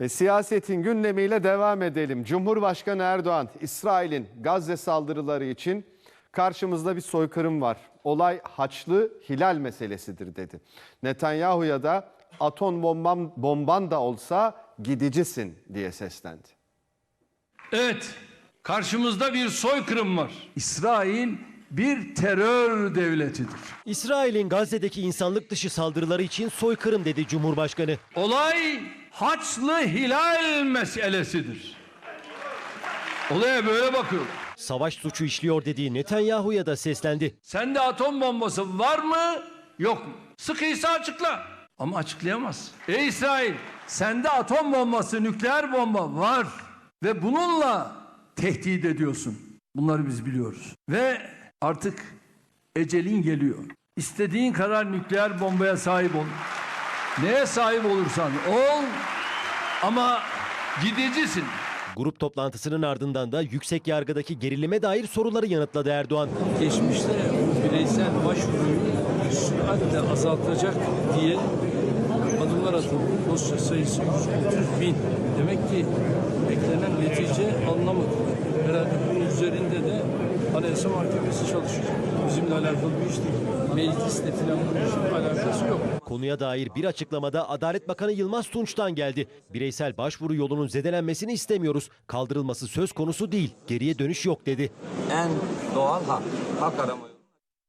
Ve siyasetin gündemiyle devam edelim. Cumhurbaşkanı Erdoğan, İsrail'in Gazze saldırıları için karşımızda bir soykırım var. Olay Haçlı Hilal meselesidir dedi. Netanyahu'ya da atom bomban, bomban da olsa gidicisin diye seslendi. Evet, karşımızda bir soykırım var. İsrail bir terör devletidir. İsrail'in Gazze'deki insanlık dışı saldırıları için soykırım dedi Cumhurbaşkanı. Olay Haçlı Hilal meselesidir. Olaya böyle bakıyor. Savaş suçu işliyor dediği Netanyahu'ya da seslendi. Sende atom bombası var mı, yok mu? Sıkıysa açıkla. Ama açıklayamaz. Ey İsrail, Sende atom bombası, nükleer bomba var ve bununla tehdit ediyorsun. Bunları biz biliyoruz. Ve artık ecelin geliyor. İstediğin kadar nükleer bombaya sahip ol. Neye sahip olursan ol ama gidicisin. Grup toplantısının ardından da yüksek yargıdaki gerilime dair soruları yanıtladı Erdoğan. geçmişte bu bireysel başvuruyu süratle azaltacak diye adımlar atıldı. Dosya sayısı 130 bin. Demek ki beklenen netice alınamadı. Herhalde bunun üzerinde de Anayasa Mahkemesi çalışacak. Bizimle alakalı bir iş değil. Meclisle falan bunun işin alakası yok. Konuya dair bir açıklamada Adalet Bakanı Yılmaz Tunç'tan geldi. Bireysel başvuru yolunun zedelenmesini istemiyoruz. Kaldırılması söz konusu değil. Geriye dönüş yok dedi. en doğal hak. Hak arama.